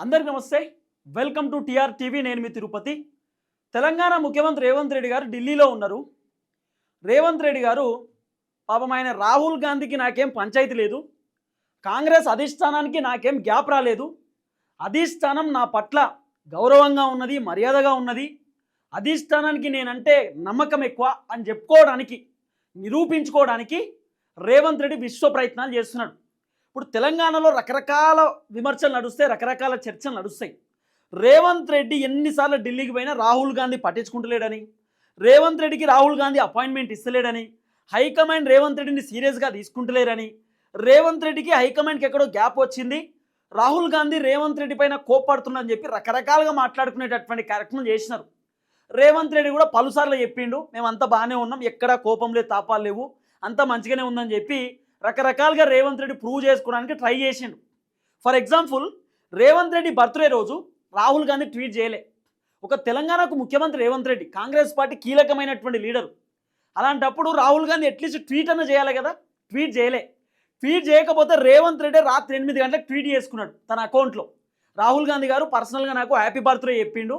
అందరికి నమస్తే. Welcome to TR TV. నేను మీ తిరుపతి. తెలంగాణ ముఖ్యమంత్రి రేవంత్ రెడ్డి గారు ఢిల్లీలో ఉన్నారు. రేవంత్ రెడ్డి గారు పాపం ఆయన రాహుల్ గాంధీకి నాకేం పంచాయతీ లేదు. కాంగ్రెస్ అధిష్టానానికి నాకేం గ్యాప్ రాలేదు. అధిష్టానం నా పట్ల గౌరవంగా ఉన్నది మర్యాదగా ఉన్నది. అధిష్టానానికి నేనంటే నమ్మకం ఎక్కువ అని చెప్పుకోవడానికి నిరూపించుకోవడానికి రేవంత్ రెడ్డి విశ్వ ప్రయత్నాలు చేస్తున్నాడు. ఇప్పుడు తెలంగాణలో రకరకాల విమర్శలు నడుస్తాయి రకరకాల చర్చలు నడుస్తాయి. రేవంత్ రెడ్డి ఎన్నిసార్లు ఢిల్లీకి పోయినా రాహుల్ గాంధీ పట్టించుకుంటలేడని రేవంత్ రెడ్డికి రాహుల్ గాంధీ అపాయింట్మెంట్ ఇస్తలేడని హైకమాండ్ రేవంత్ రెడ్డిని సీరియస్గా తీసుకుంటలేరని రేవంత్ రెడ్డికి హైకమాండ్కి ఎక్కడో గ్యాప్ వచ్చింది రాహుల్ గాంధీ రేవంత్ రెడ్డి పైన కోప్పడుతుందని చెప్పి రకరకాలుగా మాట్లాడుకునేటటువంటి కార్యక్రమం చేసినారు. రేవంత్ రెడ్డి కూడా పలుసార్లు చెప్పిండు మేము అంతా బాగానే ఉన్నాం ఎక్కడా కోపం లేదు తాపాలు లేవు అంతా మంచిగానే ఉందని చెప్పి రకరకాలుగా రేవంత్ రెడ్డి ప్రూవ్ చేసుకోవడానికి ట్రై చేసిండు. For example Revanth Reddy birthday రోజు రాహుల్ గాంధీ ట్వీట్ చేయలే. ఒక తెలంగాణకు ముఖ్యమంత్రి రేవంత్ రెడ్డి కాంగ్రెస్ పార్టీ కీలకమైనటువంటి లీడర్. అలాంటప్పుడు రాహుల్ గాంధీ అట్లీస్ట్ ట్వీట్ అన్న చేయాలి కదా? ట్వీట్ చేయలే. ట్వీట్ చేయకపోతే రేవంత్ రెడ్డి రాత్రి ఎనిమిది గంటలకు ట్వీట్ చేసుకున్నాడు తన అకౌంట్లో. రాహుల్ గాంధీ గారు పర్సనల్గా నాకు హ్యాపీ బర్త్డే చెప్పిండు.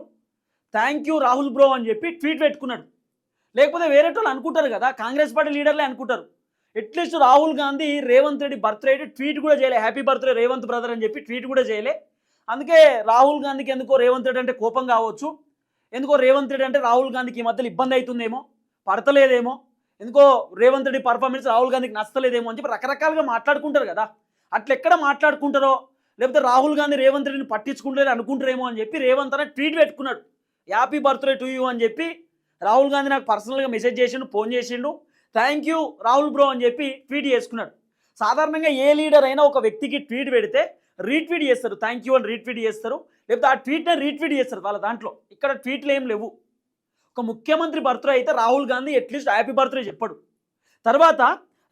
థ్యాంక్ యూ రాహుల్ బ్రో అని చెప్పి ట్వీట్ పెట్టుకున్నాడు. లేకపోతే వేరే వాళ్ళు అనుకుంటారు కదా కాంగ్రెస్ పార్టీ లీడర్లే అనుకుంటారు. At least Rahul Gandhi Revanth Reddy birthday tweet కూడా చేయలే. హ్యాపీ బర్త్డే రేవంత్ బ్రదర్ అని చెప్పి ట్వీట్ కూడా చేయలే. అందుకే రాహుల్ గాంధీకి ఎందుకో రేవంత్ రెడ్డి అంటే కోపం కావచ్చు. ఎందుకో రేవంత్ రెడ్డి అంటే రాహుల్ గాంధీకి ఈ మధ్యలో ఇబ్బంది అవుతుందేమో పడతలేదేమో. ఎందుకో రేవంత్ రెడ్డి పర్ఫార్మెన్స్ రాహుల్ గాంధీకి నచ్చలేదేమో అని చెప్పి రకరకాలుగా మాట్లాడుకుంటారు కదా. అట్లా ఎక్కడ మాట్లాడుకుంటారో? లేకపోతే రాహుల్ గాంధీ రేవంత్ రెడ్డిని పట్టించుకుంటారు అనుకుంటారేమో అని చెప్పి రేవంత్ అనే ట్వీట్ పెట్టుకున్నాడు. హ్యాపీ బర్త్డే టు యూ అని చెప్పి రాహుల్ గాంధీ నాకు పర్సనల్గా మెసేజ్ చేసిండు ఫోన్ చేసిండు. థ్యాంక్ యూ రాహుల్ బ్రో అని చెప్పి ట్వీట్ చేసుకున్నాడు. సాధారణంగా ఏ లీడర్ అయినా ఒక వ్యక్తికి ట్వీట్ పెడితే రీట్వీట్ చేస్తారు. థ్యాంక్ యూ అని రీట్వీట్ చేస్తారు. లేకపోతే ఆ ట్వీట్ని రీట్వీట్ చేస్తారు వాళ్ళ దాంట్లో. ఇక్కడ ట్వీట్లు ఏం లేవు. ఒక ముఖ్యమంత్రి బర్త్డే అయితే Rahul Gandhi at least happy birthday చెప్పాడు. తర్వాత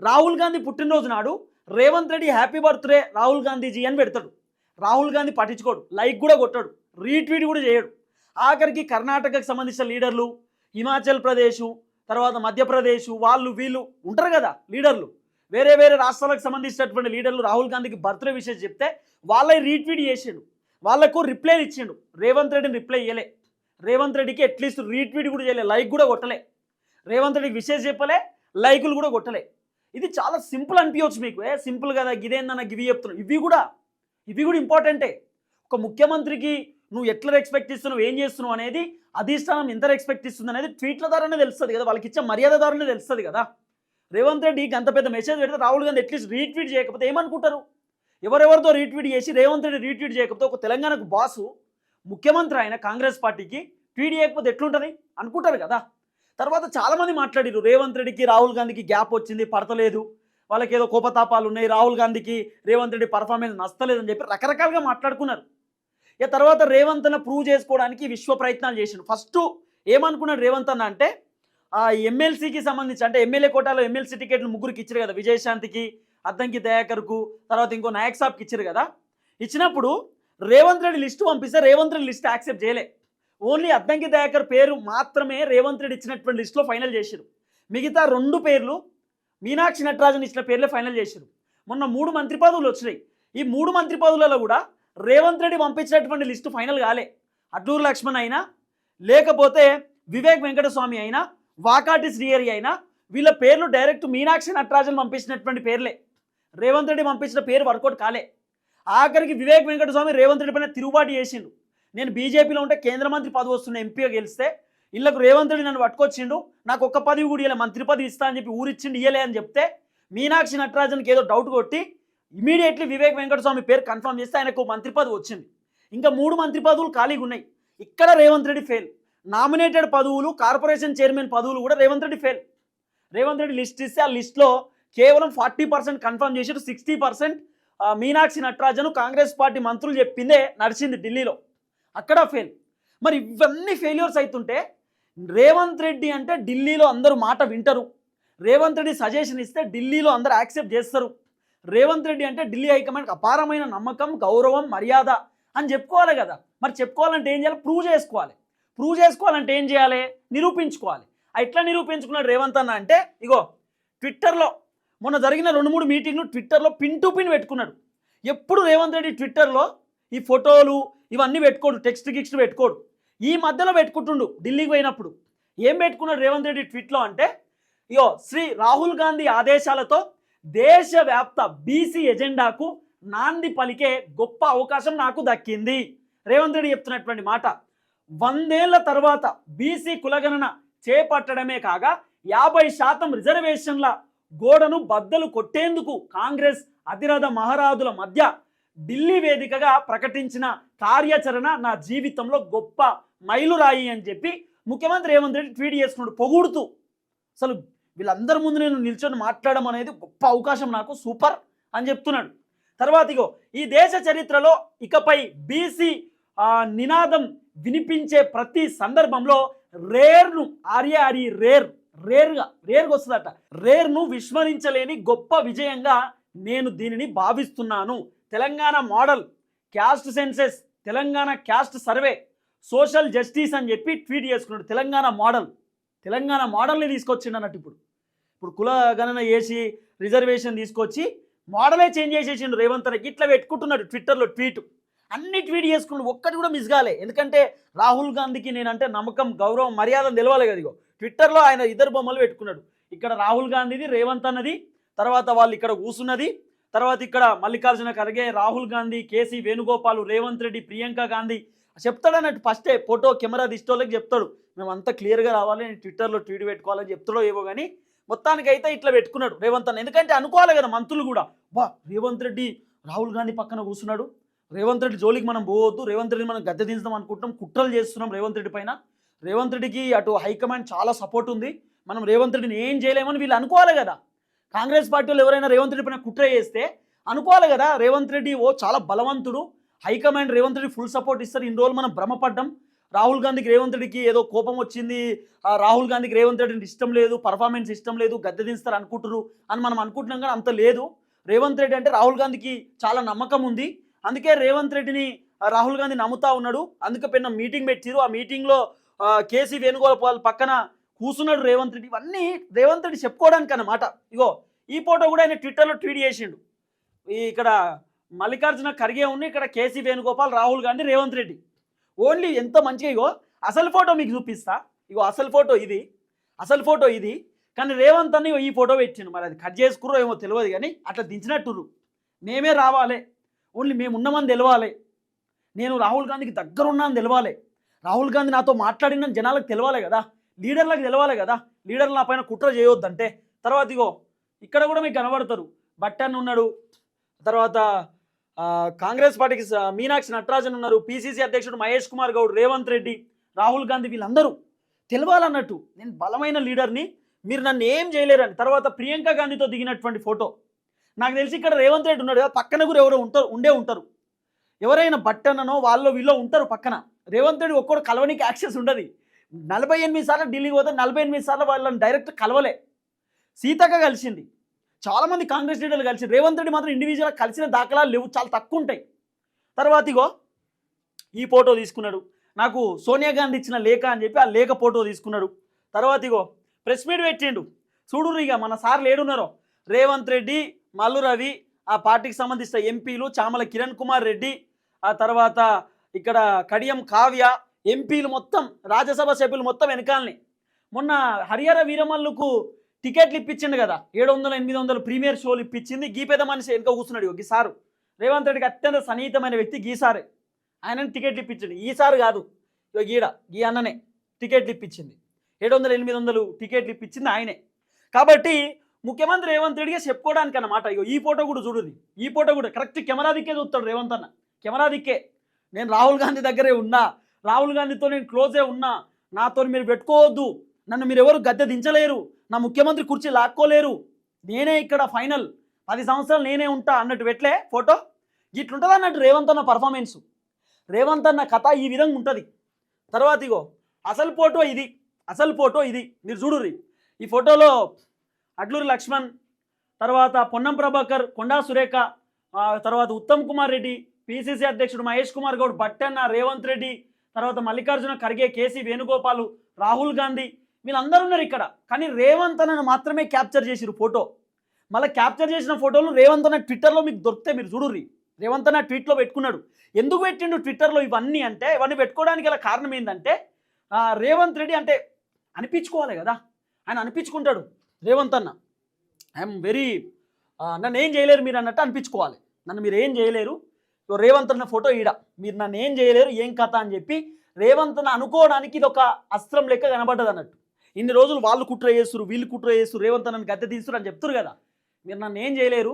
రాహుల్ గాంధీ పుట్టినరోజు నాడు రేవంత్ రెడ్డి హ్యాపీ బర్త్డే రాహుల్ గాంధీజీ అని పెడతాడు. రాహుల్ గాంధీ పట్టించుకోడు. లైక్ కూడా కొట్టాడు. రీట్వీట్ కూడా చేయడు. ఆఖరికి కర్ణాటకకు సంబంధించిన లీడర్లు హిమాచల్ ప్రదేశ్ తర్వాత మధ్యప్రదేశ్ వాళ్ళు వీళ్ళు ఉంటారు కదా లీడర్లు. వేరే వేరే రాష్ట్రాలకు సంబంధించినటువంటి లీడర్లు రాహుల్ గాంధీకి బర్త్డే విషయం చెప్తే వాళ్ళే రీట్వీట్ చేసిండు. వాళ్ళకు రిప్లై ఇచ్చిండు. రేవంత్ రెడ్డిని రిప్లై ఇయ్యలే. రేవంత్ రెడ్డికి అట్లీస్ట్ రీట్వీట్ కూడా చేయలే లైక్ కూడా కొట్టలే. రేవంత్ రెడ్డికి విషయం చెప్పలే లైకులు కూడా కొట్టలే. ఇది చాలా సింపుల్ అనిపించవచ్చు మీకు. ఏ సింపుల్ కదా ఇదేందన్న గివి చెప్తున్నాం ఇవి కూడా ఇవి కూడా ఇంపార్టెంటే ఒక ముఖ్యమంత్రికి నువ్వు ఎట్లా ఎక్స్పెక్ట్ ఇస్తున్నావు ఏం చేస్తున్నావు అనేది అధిష్టానం ఎంత ఎక్స్పెక్ట్ ఇస్తుంది అనేది ట్వీట్ల ద్వారానే తెలుస్తుంది కదా వాళ్ళకి ఇచ్చే మర్యాద ద్వారానే తెలుస్తుంది కదా. రేవంత్ రెడ్డికి అంత పెద్ద మెసేజ్ పెడితే రాహుల్ గాంధీ అట్లీస్ట్ రీట్వీట్ చేయకపోతే ఏమనుకుంటారు? ఎవరెవరితో రీట్వీట్ చేసి రేవంత్ రెడ్డి రీట్వీట్ చేయకపోతే ఒక తెలంగాణకు బాసు ముఖ్యమంత్రి ఆయన కాంగ్రెస్ పార్టీకి ట్వీట్ చేయకపోతే ఎట్లుంటుంది? అనుకుంటారు కదా. తర్వాత చాలామంది మాట్లాడారు రేవంత్ రెడ్డికి రాహుల్ గాంధీకి గ్యాప్ వచ్చింది పడతలేదు. వాళ్ళకి ఏదో కోపతాపాలు ఉన్నాయి రాహుల్ గాంధీకి రేవంత్ రెడ్డి పర్ఫార్మెన్స్ నచ్చలేదని చెప్పి రకరకాలుగా మాట్లాడుకున్నారు. ఇక తర్వాత రేవంత్ అన్న ప్రూవ్ చేసుకోవడానికి విశ్వ ప్రయత్నాలు చేసిండు. ఫస్ట్ ఏమనుకున్నాడు రేవంత్ అన్న అంటే ఆ ఎమ్మెల్సీకి సంబంధించి అంటే ఎమ్మెల్యే కోటాలో ఎమ్మెల్సీ టికెట్లు ముగ్గురికి ఇచ్చారు కదా విజయశాంతికి అద్దంకి దయాకర్కు తర్వాత ఇంకో నాయక్ సాబ్కి ఇచ్చారు కదా. ఇచ్చినప్పుడు రేవంత్ రెడ్డి లిస్టు పంపిస్తే రేవంత్ రెడ్డి లిస్ట్ యాక్సెప్ట్ చేయలే. ఓన్లీ అద్దంకి దయాకర్ పేరు మాత్రమే రేవంత్ రెడ్డి ఇచ్చినటువంటి లిస్టులో ఫైనల్ చేశారు మిగతా రెండు పేర్లు మీనాక్షి నటరాజన్ ఇచ్చిన పేర్లే ఫైనల్ చేశారు మొన్న మూడు మంత్రి పదవులు వచ్చినాయి. ఈ మూడు మంత్రి పదవులలో కూడా రేవంత్ రెడ్డి పంపించినటువంటి లిస్టు ఫైనల్ కాలే. అడ్డూరు లక్ష్మణ్ అయినా లేకపోతే వివేక్ వెంకటస్వామి అయినా వాకాటి శ్రీహరి అయినా వీళ్ళ పేర్లు డైరెక్ట్ మీనాక్షి నటరాజన్ పంపించినటువంటి పేర్లే. రేవంత్ రెడ్డి పంపించిన పేరు వర్కౌట్ కాలే. ఆఖరికి వివేక్ వెంకటస్వామి రేవంత్ రెడ్డి పైన తిరుగుబాటు చేసిండు. నేను బీజేపీలో ఉంటే కేంద్ర మంత్రి పదవి వస్తున్న ఎంపీగా గెలిస్తే ఇళ్ళకు రేవంత్ రెడ్డి నన్ను పట్టుకొచ్చిండు నాకు ఒక్క పదవి కూడా ఇవ్వలే మంత్రి పదవి ఇస్తా అని చెప్పి ఊరిచ్చిండు ఇయ్యలే అని చెప్తే మీనాక్షి నటరాజన్కి ఏదో డౌట్ కొట్టి ఇమీడియట్లీ వివేక్ వెంకటస్వామి పేరు కన్ఫర్మ్ చేస్తే ఆయనకు మంత్రి పదవి వచ్చింది. ఇంకా మూడు మంత్రి పదవులు ఖాళీగా ఉన్నాయి. ఇక్కడ రేవంత్ రెడ్డి ఫెయిల్ నామినేటెడ్ పదవులు కార్పొరేషన్ చైర్మన్ పదవులు కూడా రేవంత్ రెడ్డి ఫెయిల్ రేవంత్ రెడ్డి లిస్ట్ ఇస్తే ఆ లిస్ట్లో కేవలం ఫార్టీ పర్సెంట్ కన్ఫర్మ్ చేసారు sixty percent Meenakshi Natarajan Congress party మంత్రులు చెప్పిందే నడిచింది ఢిల్లీలో. అక్కడ ఫెయిల్ మరి ఇవన్నీ ఫెయిల్యూర్స్ అవుతుంటే రేవంత్ రెడ్డి అంటే ఢిల్లీలో అందరూ మాట వింటారు. రేవంత్ రెడ్డి సజెషన్ ఇస్తే ఢిల్లీలో అందరూ యాక్సెప్ట్ చేస్తారు. రేవంత్ రెడ్డి అంటే ఢిల్లీ హైకమాండ్కి అపారమైన నమ్మకం గౌరవం మర్యాద అని చెప్పుకోవాలి కదా. మరి చెప్పుకోవాలంటే ఏం చేయాలి? ప్రూవ్ చేసుకోవాలి. ప్రూవ్ చేసుకోవాలంటే ఏం చేయాలి? నిరూపించుకోవాలి. ఆ ఎట్లా నిరూపించుకున్నాడు రేవంత్ అన్న అంటే ఇగో ట్విట్టర్లో మొన్న జరిగిన రెండు మూడు మీటింగ్లు ట్విట్టర్లో పిన్ టు పిన్ పెట్టుకున్నాడు. ఎప్పుడు రేవంత్ రెడ్డి ట్విట్టర్లో ఈ ఫోటోలు ఇవన్నీ పెట్టుకోడు టెక్స్ట్ గిక్స్ట్ పెట్టుకోడు. ఈ మధ్యలో పెట్టుకుంటుండు ఢిల్లీకి పోయినప్పుడు. ఏం పెట్టుకున్నాడు రేవంత్ రెడ్డి ట్విట్లో అంటే ఇగో శ్రీ రాహుల్ గాంధీ ఆదేశాలతో దేశవ్యాప్త బీసీ ఎజెండాకు నాంది పలికే గొప్ప అవకాశం నాకు దక్కింది. రేవంత్ రెడ్డి చెప్తున్నటువంటి మాట వందేళ్ళ తర్వాత బీసీ కులగణన చేపట్టడమే కాగా యాభై శాతం రిజర్వేషన్ల గోడను బద్దలు కొట్టేందుకు కాంగ్రెస్ అతిరథ మహారాజుల మధ్య ఢిల్లీ వేదికగా ప్రకటించిన కార్యాచరణ నా జీవితంలో గొప్ప మైలురాయి అని చెప్పి ముఖ్యమంత్రి రేవంత్ రెడ్డి ట్వీట్ చేసుకున్నాడు పొగుడుతూ అసలు వీళ్ళందరి ముందు నేను నిల్చొని మాట్లాడడం అనేది గొప్ప అవకాశం నాకు సూపర్ అని చెప్తున్నాడు. తర్వాత ఇగో ఈ దేశ చరిత్రలో ఇకపై బీసీ నినాదం వినిపించే ప్రతి సందర్భంలో రేర్ను ఆర్య ఆరి రేర్ రేర్గా రేర్గా వస్తుందట. రేర్ను విస్మరించలేని గొప్ప విజయంగా నేను దీనిని భావిస్తున్నాను. Telangana model caste census Telangana caste survey social justice అని చెప్పి ట్వీట్ చేసుకున్నాడు తెలంగాణ మోడల్. తెలంగాణ మోడల్ని తీసుకొచ్చిండు అన్నట్టు ఇప్పుడు. ఇప్పుడు కుల గణన చేసి రిజర్వేషన్ తీసుకొచ్చి మోడలే చేంజ్ చేసేసిండు రేవంత్ రెడ్డి. ఇట్లా పెట్టుకుంటున్నాడు ట్విట్టర్లో ట్వీట్. అన్ని ట్వీట్ చేసుకున్నాడు ఒక్కటి కూడా మిస్ కాలే. ఎందుకంటే రాహుల్ గాంధీకి నేనంటే నమ్మకం గౌరవం మర్యాద తెలవాలి కదా ఇగో. ట్విట్టర్లో ఆయన ఇద్దరు బొమ్మలు పెట్టుకున్నాడు. ఇక్కడ రాహుల్ గాంధీది రేవంత్ అన్నది తర్వాత వాళ్ళు ఇక్కడ కూసున్నది తర్వాత ఇక్కడ మల్లికార్జున ఖర్గే రాహుల్ గాంధీ కేసీ వేణుగోపాల్ రేవంత్ రెడ్డి ప్రియాంక గాంధీ. చెప్తాడు అన్నట్టు ఫస్టే ఫోటో కెమెరా దిష్టోళ్ళకి చెప్తాడు. మేము అంతా క్లియర్గా రావాలి నేను ట్విట్టర్లో ట్వీట్ పెట్టుకోవాలని చెప్తాడో ఏవో కానీ మొత్తానికైతే ఇట్లా పెట్టుకున్నాడు. రేవంత్ అన్న. ఎందుకంటే అనుకోవాలి కదా మంత్రులు కూడా. బా రేవంత్ రెడ్డి రాహుల్ గాంధీ పక్కన కూర్చున్నాడు. రేవంత్ రెడ్డి జోలికి మనం పోవద్దు. రేవంత్ రెడ్డి మనం గద్దె దించుదాం అనుకుంటున్నాం. కుట్రలు చేస్తున్నాం రేవంత్ రెడ్డి పైన. రేవంత్ రెడ్డికి అటు హైకమాండ్ చాలా సపోర్ట్ ఉంది. మనం రేవంత్ రెడ్డిని ఏం చేయలేమని వీళ్ళు అనుకోవాలి కదా. కాంగ్రెస్ పార్టీ ఎవరైనా రేవంత్ రెడ్డి పైన కుట్ర చేస్తే అనుకోవాలి కదా. రేవంత్ రెడ్డి ఓ చాలా బలవంతుడు. High command Revanth Reddy full support ఇస్తారు. ఇన్ని రోజులు మనం భ్రమపడ్డం. రాహుల్ గాంధీకి రేవంత్ రెడ్డికి ఏదో కోపం వచ్చింది. రాహుల్ గాంధీకి రేవంత్ రెడ్డిని ఇష్టం లేదు పర్ఫార్మెన్స్ ఇష్టం లేదు గద్దె దించుతారు అనుకుంటారు అని మనం అనుకుంటున్నాం కానీ అంత లేదు. రేవంత్ రెడ్డి అంటే రాహుల్ గాంధీకి చాలా నమ్మకం ఉంది. అందుకే రేవంత్ రెడ్డిని రాహుల్ గాంధీ నమ్ముతా ఉన్నాడు. అందుకే పెన్న మీటింగ్ పెట్టిరు ఆ మీటింగ్లో కేసీ వేణుగోపాల్ పక్కన కూసున్నాడు రేవంత్ రెడ్డి. ఇవన్నీ రేవంత్ రెడ్డి చెప్పుకోవడానికి అన్నమాట. ఇగో ఈ ఫోటో కూడా ఆయన ట్విట్టర్లో ట్వీట్ చేసిండు. ఇక్కడ మల్లికార్జున ఖర్గే ఉంది ఇక్కడ కేసీ వేణుగోపాల్ రాహుల్ గాంధీ రేవంత్ రెడ్డి. ఓన్లీ ఎంత మంచిగా ఇగో అసలు ఫోటో మీకు చూపిస్తా. ఇగో అసలు ఫోటో ఇది అసలు ఫోటో ఇది. కానీ రేవంత్ అని ఈ ఫోటో పెట్టిండు. మరి అది కట్ చేసుకురో ఏమో తెలియదు కానీ అట్లా దించినట్టురు మేమే రావాలి. ఓన్లీ మేము ఉన్నామని తెలవాలి. నేను రాహుల్ గాంధీకి దగ్గర ఉన్నాను తెలవాలి. రాహుల్ గాంధీ నాతో మాట్లాడిన జనాలకు తెలవాలి కదా. లీడర్లకు తెలవాలి కదా. లీడర్లు నా పైన కుట్ర చేయొద్దంటే. తర్వాత ఇగో ఇక్కడ కూడా మీకు కనబడతారు. బట్టన్ ఉన్నాడు. తర్వాత కాంగ్రెస్ పార్టీకి మీనాక్షి నటరాజన్ ఉన్నారు పిసిసి అధ్యక్షుడు మహేష్ కుమార్ గౌడ్ రేవంత్ రెడ్డి రాహుల్ గాంధీ వీళ్ళందరూ తెలవాలన్నట్టు. నేను బలమైన లీడర్ని మీరు నన్ను ఏం చేయలేరని. తర్వాత ప్రియాంక గాంధీతో దిగినటువంటి ఫోటో. నాకు తెలిసి ఇక్కడ రేవంత్ రెడ్డి ఉన్నాడు కదా పక్కన కూడా ఎవరో ఉంటారు ఉండే ఉంటారు. ఎవరైనా బట్టననో వాళ్ళు వీళ్ళు ఉంటారు పక్కన. రేవంత్ రెడ్డి ఒక్కడు కలవనికి యాక్సెస్ ఉండదు. నలభై ఎనిమిది సార్లు ఢిల్లీకి పోతే నలభై ఎనిమిది సార్లు వాళ్ళని డైరెక్ట్ కలవలే. సీతక్క కలిసింది. చాలామంది కాంగ్రెస్ లీడర్లు కలిసి రేవంత్ రెడ్డి మాత్రం ఇండివిజువల్గా కలిసిన దాఖలాలు లేవు చాలా తక్కువ ఉంటాయి. తర్వాత ఇగో ఈ ఫోటో తీసుకున్నాడు. నాకు సోనియా గాంధీ ఇచ్చిన లేఖ అని చెప్పి ఆ లేఖ ఫోటో తీసుకున్నాడు. తర్వాత ఇగో ప్రెస్ మీట్ పెట్టిండు. చూడు ఇక మన సార్లు ఏడున్నారో. రేవంత్ రెడ్డి మల్లు రవి ఆ పార్టీకి సంబంధించిన ఎంపీలు చామల కిరణ్ కుమార్ రెడ్డి ఆ తర్వాత ఇక్కడ కడియం కావ్య ఎంపీలు మొత్తం రాజ్యసభ సభ్యులు మొత్తం వెనకాలని. మొన్న హరిహర వీరమల్లుకు టికెట్లు ఇప్పించిండు కదా. ఏడు వందల ఎనిమిది వందలు ప్రీమియర్ షోలు ఇప్పించింది. గీ పెద్ద మనిషి వెనుక కూర్చున్నాడు ఇగో గీసారు రేవంత్ రెడ్డికి అత్యంత సన్నిహితమైన వ్యక్తి గీసారే ఆయనని టికెట్లు ఇప్పించండి. ఈసారి కాదు. ఇగో గీడ గీ అన్ననే టికెట్లు ఇప్పించింది. ఏడు వందల ఎనిమిది వందలు టికెట్లు ఇప్పించింది ఆయనే. కాబట్టి ముఖ్యమంత్రి రేవంత్ రెడ్డిగా చెప్పుకోవడానికి అన్నమాట. ఇగో ఈ ఫోటో కూడా చూడుది ఈ ఫోటో కూడా కరెక్ట్ కెమెరా దిక్కే చూస్తాడు రేవంత్ అన్న. కెమెరా దిక్కే. నేను రాహుల్ గాంధీ దగ్గరే ఉన్నా. రాహుల్ గాంధీతో నేను క్లోజే ఉన్నా. నాతో మీరు పెట్టుకోవద్దు. నన్ను మీరు ఎవరు గద్దె దించలేరు. నా ముఖ్యమంత్రి కుర్చీ లాక్కోలేరు. నేనే ఇక్కడ ఫైనల్. పది సంవత్సరాలు నేనే ఉంటా అన్నట్టు పెట్టలే? ఫోటో? ఇట్లుంటుంది అన్నట్టు రేవంత్ అన్న పర్ఫార్మెన్స్. రేవంత్ అన్న కథ ఈ విధంగా ఉంటుంది. తర్వాత ఇగో అసలు ఫోటో ఇది. అసలు ఫోటో ఇది. మీరు చూడుర్రి. ఈ ఫోటోలో అడ్లూరి లక్ష్మణ్ తర్వాత పొన్నం ప్రభాకర్ కొండా సురేఖ తర్వాత ఉత్తమ్ కుమార్ రెడ్డి పిసిసి అధ్యక్షుడు మహేష్ కుమార్ గౌడ్ బట్టన్న రేవంత్ రెడ్డి తర్వాత మల్లికార్జున ఖర్గే కేసీ వేణుగోపాలు రాహుల్ గాంధీ వీళ్ళందరూ ఉన్నారు ఇక్కడ. కానీ రేవంత్ అన్నను మాత్రమే క్యాప్చర్ చేసిరు ఫోటో. మళ్ళీ క్యాప్చర్ చేసిన ఫోటోలు రేవంత్ అన్న ట్విట్టర్లో మీకు దొరికితే మీరు చూడుర్రి. రేవంత్ అన్న ట్వీట్లో పెట్టుకున్నాడు. ఎందుకు పెట్టిండు ట్విట్టర్లో ఇవన్నీ అంటే ఇవన్నీ పెట్టుకోవడానికి గల కారణం ఏంటంటే రేవంత్ రెడ్డి అంటే అనిపించుకోవాలి కదా. ఆయన అనిపించుకుంటాడు రేవంత్ అన్న. ఐఎమ్ వెరీ నన్ను ఏం చేయలేరు మీరు అన్నట్టు అనిపించుకోవాలి. నన్ను మీరు ఏం చేయలేరు. రేవంత్ అన్న ఫోటో ఈడ. మీరు నన్ను ఏం చేయలేరు ఏం కథ అని చెప్పి రేవంత్ అన్న అనుకోవడానికి ఇది ఒక అస్త్రం లెక్క కనబడ్డది అన్నట్టు ఇన్ని రోజులు వాళ్ళు కుట్ర చేస్తారు వీళ్ళు కుట్ర చేస్తారు రేవంత్ నన్ను గద్దె తీస్తారు అని చెప్తారు కదా. మీరు నన్ను ఏం చేయలేరు?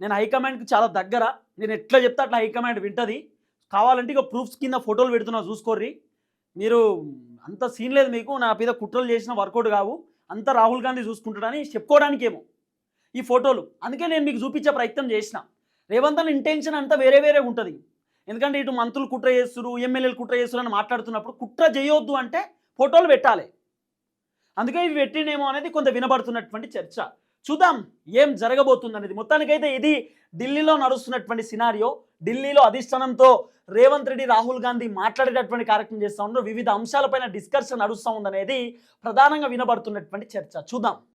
నేను హైకమాండ్కి చాలా దగ్గర. నేను ఎట్లా చెప్తా అట్లా హైకమాండ్ వింటుంది. కావాలంటే ఇక ప్రూఫ్స్ కింద ఫోటోలు పెడుతున్నా చూసుకోర్రి. మీరు అంత సీన్ లేదు మీకు. నా మీద కుట్రలు చేసిన వర్కౌట్ కావు. అంత రాహుల్ గాంధీ చూసుకుంటాడని చెప్పుకోవడానికేమో ఈ ఫోటోలు. అందుకే నేను మీకు చూపించే ప్రయత్నం చేసిన. రేవంత్ అన్న ఇంటెన్షన్ అంతా వేరే వేరే ఉంటుంది. ఎందుకంటే ఇటు మంత్రులు కుట్ర చేస్తారు ఎమ్మెల్యేలు కుట్ర చేస్తారు అని మాట్లాడుతున్నప్పుడు కుట్ర చేయొద్దు అంటే ఫోటోలు పెట్టాలి. అందుకే ఇవి పెట్టినేమో అనేది కొంత వినబడుతున్నటువంటి చర్చ. చూద్దాం ఏం జరగబోతుంది అనేది మొత్తానికైతే ఇది ఢిల్లీలో నడుస్తున్నటువంటి సినారియో. ఢిల్లీలో అధిష్టానంతో రేవంత్ రెడ్డి రాహుల్ గాంధీ మాట్లాడేటటువంటి కార్యక్రమం చేస్తూ ఉన్నారు. వివిధ అంశాలపైన డిస్కషన్ నడుస్తూ ఉందనేది ప్రధానంగా వినబడుతున్నటువంటి చర్చ. చూద్దాం.